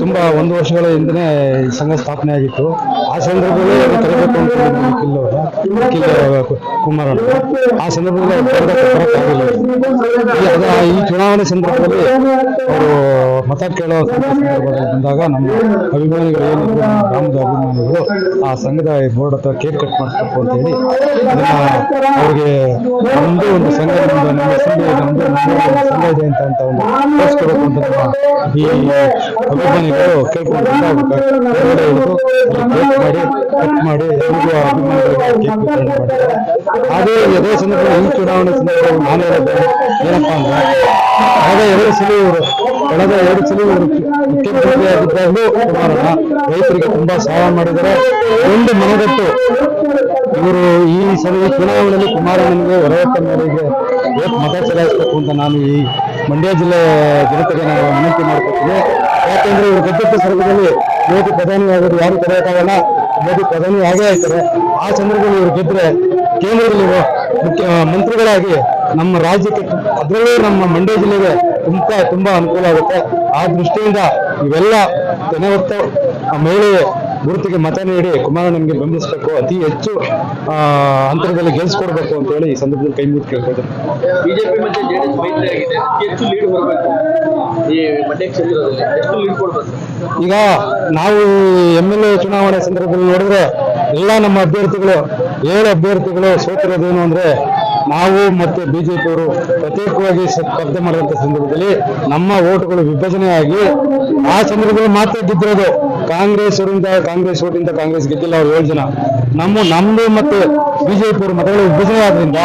ತುಂಬಾ ಒಂದು ವರ್ಷಗಳ ಹಿಂದೆ ಸಂಘ ಸ್ಥಾಪನೆ ಆಗಿತ್ತು. ಆ ಸಂದರ್ಭದಲ್ಲಿ ಕುಮಾರ ಕುಮಾರ್ ಆ ಸಂದರ್ಭದಲ್ಲಿ ಈ ಚುನಾವಣೆ ಸಂದರ್ಭದಲ್ಲಿ ಅವರು ಮತ ಕೇಳೋ ಬಂದಾಗ ನಮ್ಮ ಅಭಿಮಾನಿಗಳು ಏನಿದ್ರು, ನಮ್ಮ ಗ್ರಾಮದ ಅಭಿಮಾನಿಗಳು ಆ ಸಂಘದ ಬೋರ್ಡ್ ಹತ್ರ ಕೇಕ್ ಕಟ್ ಮಾಡಿಸ್ಬೇಕು ಅಂತ ಹೇಳಿ ಅದನ್ನ ಅವ್ರಿಗೆ ಒಂದು ಸಂಘ ನಮ್ಮ ಸಂಘ ಸಂಘ ಇದೆ ಅಂತ ಒಂದು ತೋರಿಸ್ಕೊಡ್ಬೇಕು ಅಂತ ಈ ಅಭಿಮಾನಿಗಳು ಮಾಡಿ ಕಟ್ ಮಾಡಿ ಎಲ್ರಿಗೂ ಅಭಿಮಾನಿಗಳಿಗೆ ಅದೇ ಈ ಚುನಾವಣೆ ಸಂದರ್ಭದಲ್ಲಿ ನಾನು ಹೇಳೋದು ಏನಪ್ಪಾ ಅಂದ್ರೆ ಎರಡು ಸಲ ಇವರು, ಕಳೆದ ಎರಡು ಸಲ ಇವರು ಕುಮಾರಣ್ಣ ರೈತರಿಗೆ ತುಂಬಾ ಸಹಾಯ ಮಾಡಿದರೆ ಒಂದು ಮನಗಟ್ಟು ಇವರು ಈ ಸಲ ಚುನಾವಣೆಯಲ್ಲಿ ಕುಮಾರಣ್ಣನಿಗೆ ಹೊರವತ್ತ ಮೇರೆಗೆ ಮತ ಚಲಾಯಿಸಬೇಕು ಅಂತ ನಾನು ಈ ಮಂಡ್ಯ ಜಿಲ್ಲೆ ಜನತೆಗೆ ನಾನು ವಿನಂತಿ ಮಾಡ್ಕೊತೀನಿ ಯಾಕೆಂದ್ರೆ ಇವರು ಗೆದ್ದ ಸಂದರ್ಭದಲ್ಲಿ ಮೋದಿ ಪ್ರಧಾನಿ ಆಗೋದು ಯಾರು ತಡೆಯೋಕ್ಕಾಗಲ್ಲ ಮೋದಿ ಪ್ರಧಾನಿ ಆಗೇ ಆಗ್ತಾರೆ ಆ ಸಂದರ್ಭದಲ್ಲಿ ಇವರು ಗೆದ್ರೆ ಕೇಂದ್ರದಲ್ಲಿ ಮುಖ್ಯ ಮಂತ್ರಿಗಳಾಗಿ ನಮ್ಮ ರಾಜ್ಯಕ್ಕೆ ಅದರಲ್ಲೂ ನಮ್ಮ ಮಂಡ್ಯ ಜಿಲ್ಲೆಗೆ ತುಂಬಾ ತುಂಬಾ ಅನುಕೂಲ ಆಗುತ್ತೆ. ಆ ದೃಷ್ಟಿಯಿಂದ ಇವೆಲ್ಲ ಆ ಮಹಿಳೆ ಗುರುತಿಗೆ ಮತ ನೀಡಿ ಕುಮಾರಣ್ಣನಿಗೆ ಬೆಂಬಲಿಸಬೇಕು ಅತಿ ಹೆಚ್ಚು ಅಂತರದಲ್ಲಿ ಗೆಲ್ಸ್ಕೊಡ್ಬೇಕು ಅಂತ ಹೇಳಿ ಈ ಸಂದರ್ಭದಲ್ಲಿ ಕೈ ಮುಗಿದು ಕೇಳ್ಕೊಳ್ತಾರೆ ಬಿಜೆಪಿ ಮತ್ತೆ ಜೆಡಿಎಸ್ ಮೈತ್ರಿ ಆಗಿದೆ. ಅತಿ ಹೆಚ್ಚು ಲೀಡ್ ಬರಬೇಕು ಈ ಮಂಡ್ಯ ಕ್ಷೇತ್ರದಲ್ಲಿ ಎಷ್ಟು ಲೀಡ್ ಕೊಡ್ಬೇಕು? ಈಗ ನಾವು ಎಂ ಎಲ್ ಎ ಚುನಾವಣೆ ಸಂದರ್ಭದಲ್ಲಿ ನೋಡಿದ್ರೆ ಎಲ್ಲ ನಮ್ಮ ಅಭ್ಯರ್ಥಿಗಳು ಏಳು ಅಭ್ಯರ್ಥಿಗಳು ಸೋತಿರೋದೇನು ಅಂದ್ರೆ ನಾವು ಮತ್ತೆ ಬಿಜೆಪಿಯವರು ಪ್ರತ್ಯೇಕವಾಗಿ ಸ್ಪರ್ಧೆ ಮಾಡಿದಂತ ಸಂದರ್ಭದಲ್ಲಿ ನಮ್ಮ ಓಟುಗಳು ವಿಭಜನೆಯಾಗಿ ಆ ಸಂದರ್ಭದಲ್ಲಿ ಮಾತ್ರ ಗೆದ್ದಿರೋದು. ಕಾಂಗ್ರೆಸ್ ಅವರಿಂದ, ಕಾಂಗ್ರೆಸ್ ಓಟಿಂದ ಕಾಂಗ್ರೆಸ್ ಗೆದ್ದಿಲ್ಲ ಅವ್ರು ಏಳು ಜನ. ನಮ್ಮ ನಮ್ದು ಮತ್ತು ಬಿಜೆಪಿ ಅವರು ಮತಗಳು ವಿಭಜನೆ ಆದ್ರಿಂದ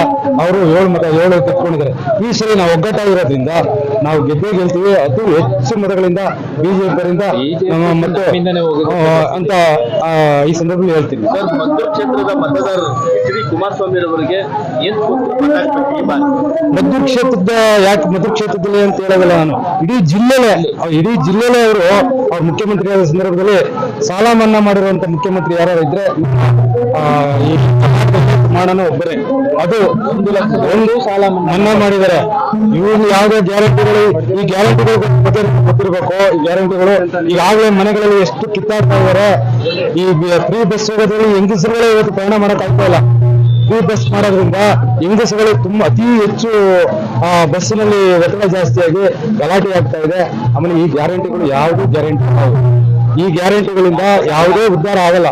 ಅವರು ಏಳು ಮತ, ಏಳು ಕಿತ್ಕೊಂಡಿದ್ದಾರೆ ಈ ಸರಿ ನಾವು ಒಗ್ಗಟ್ಟಾಗಿರೋದ್ರಿಂದ ನಾವು ಗೆದ್ದೇ ಗೆಲ್ತೀವಿ ಅತಿ ಹೆಚ್ಚು ಮತಗಳಿಂದ ಬಿಜೆಪಿಯಿಂದ ಮತ್ತೆ ಅಂತ ಈ ಸಂದರ್ಭದಲ್ಲಿ ಹೇಳ್ತೀನಿ. ಕ್ಷೇತ್ರದ ಮತದಾರರು ಎಚ್ ಡಿ ಕುಮಾರಸ್ವಾಮಿ ಅವರಿಗೆ ಏನ್ ಕೊಟ್ಟು ಮತ ಹಾಕ್ಬೇಕು ಈ ಬಾರಿ? ಮದ್ದೂರು ಕ್ಷೇತ್ರದ ಯಾಕೆ ಮದ್ದೂರು ಕ್ಷೇತ್ರದಲ್ಲಿ ಅಂತ ಹೇಳೋದಿಲ್ಲ ನಾನು. ಇಡೀ ಜಿಲ್ಲೆಲೆ ಇಡೀ ಜಿಲ್ಲೆಲೆ ಅವರು ಅವ್ರ ಮುಖ್ಯಮಂತ್ರಿ ಆದ ಸಂದರ್ಭದಲ್ಲಿ ಸಾಲ ಮನ್ನಾ ಮಾಡಿರುವಂತ ಮುಖ್ಯಮಂತ್ರಿ ಯಾರು ಇದ್ರೆ ಈ ಒಬ್ಬರೇ. ಅದು ಒಂದು ಸಾಲ ಮನ್ನಾ ಮಾಡಿದ್ದಾರೆ. ಇವರು ಯಾವುದೇ ಗ್ಯಾರಂಟಿಗಳು, ಈ ಗ್ಯಾರಂಟಿಗಳು ಬಗ್ಗೆ ಗೊತ್ತಿರಬೇಕು ಈ ಗ್ಯಾರಂಟಿಗಳು ಈಗಾಗಲೇ ಮನೆಗಳಲ್ಲಿ ಎಷ್ಟು ಕಿತ್ತಾಡ್ತಾ ಇದ್ದಾರೆ ಈ ಫ್ರೀ ಬಸ್ ಹೋಗೋದ್ರಲ್ಲಿ ಹೆಂಗಸರುಗಳೇ ಇವತ್ತು ಪ್ರಯಾಣ ಮಾಡಕ್ ಆಗ್ತಾ ಇಲ್ಲ. ಫ್ರೀ ಬಸ್ ಮಾಡೋದ್ರಿಂದ ಹೆಂಗಸುಗಳು ತುಂಬಾ ಅತಿ ಹೆಚ್ಚು, ಆ, ಬಸ್ಸಿನಲ್ಲಿ ಒತ್ತಡ ಜಾಸ್ತಿಯಾಗಿ ಗಲಾಟೆ ಆಗ್ತಾ ಇದೆ. ಆಮೇಲೆ ಈ ಗ್ಯಾರಂಟಿಗಳು ಯಾವುದೂ ಗ್ಯಾರಂಟಿ ಈ ಗ್ಯಾರಂಟಿಗಳಿಂದ ಯಾವುದೇ ಉದ್ಧಾರ ಆಗಲ್ಲ.